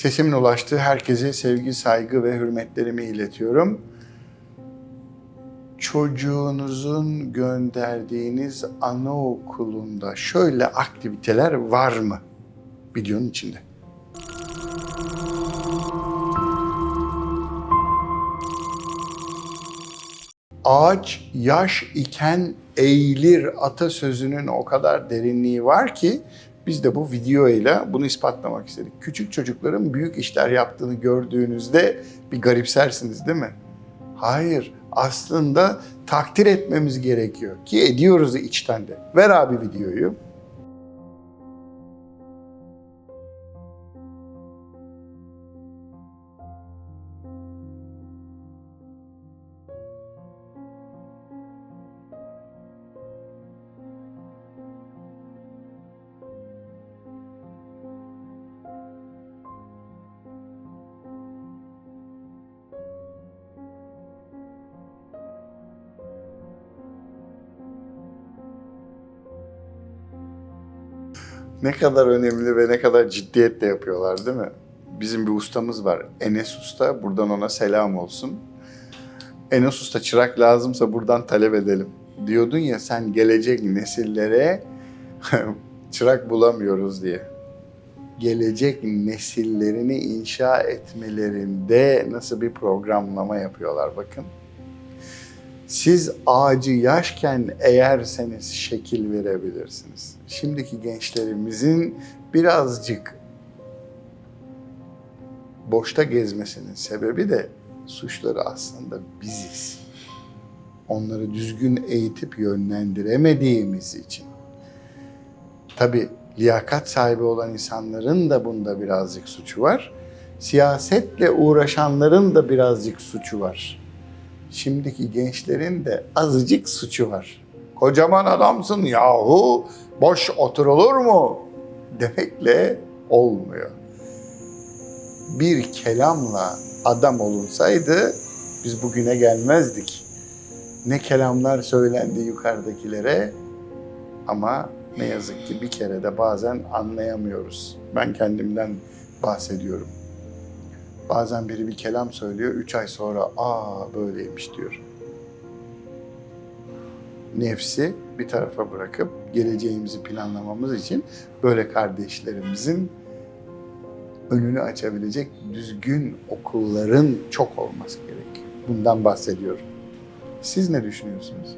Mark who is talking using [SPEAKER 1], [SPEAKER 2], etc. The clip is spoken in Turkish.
[SPEAKER 1] Sesimin ulaştığı herkese sevgi, saygı ve hürmetlerimi iletiyorum. Çocuğunuzun gönderdiğiniz anaokulunda şöyle aktiviteler var mı? Videonun içinde. ağaç yaş iken eğilir atasözünün o kadar derinliği var ki biz de bu videoyla bunu ispatlamak istedik. Küçük çocukların büyük işler yaptığını gördüğünüzde bir garipsersiniz değil mi? Hayır, aslında takdir etmemiz gerekiyor ki ediyoruz içten de. Ver abi videoyu. Ne kadar önemli ve ne kadar ciddiyetle yapıyorlar değil mi? Bizim bir ustamız var. Enes Usta. Buradan ona selam olsun. Enes Usta çırak lazımsa buradan talep edelim. Diyordun ya sen gelecek nesillere çırak bulamıyoruz diye. Gelecek nesillerini inşa etmelerinde nasıl bir programlama yapıyorlar bakın. Siz ağacı yaşken eğerseniz şekil verebilirsiniz. Şimdiki gençlerimizin birazcık boşta gezmesinin sebebi de suçları aslında biziz. Onları düzgün eğitip yönlendiremediğimiz için. Tabii liyakat sahibi olan insanların da bunda birazcık suçu var. Siyasetle uğraşanların da birazcık suçu var şimdiki gençlerin de azıcık suçu var. Kocaman adamsın yahu, boş oturulur mu? Demekle olmuyor. Bir kelamla adam olunsaydı biz bugüne gelmezdik. Ne kelamlar söylendi yukarıdakilere ama ne yazık ki bir kere de bazen anlayamıyoruz. Ben kendimden bahsediyorum. Bazen biri bir kelam söylüyor, üç ay sonra aa böyleymiş diyor. Nefsi bir tarafa bırakıp geleceğimizi planlamamız için böyle kardeşlerimizin önünü açabilecek düzgün okulların çok olması gerekiyor. Bundan bahsediyorum. Siz ne düşünüyorsunuz?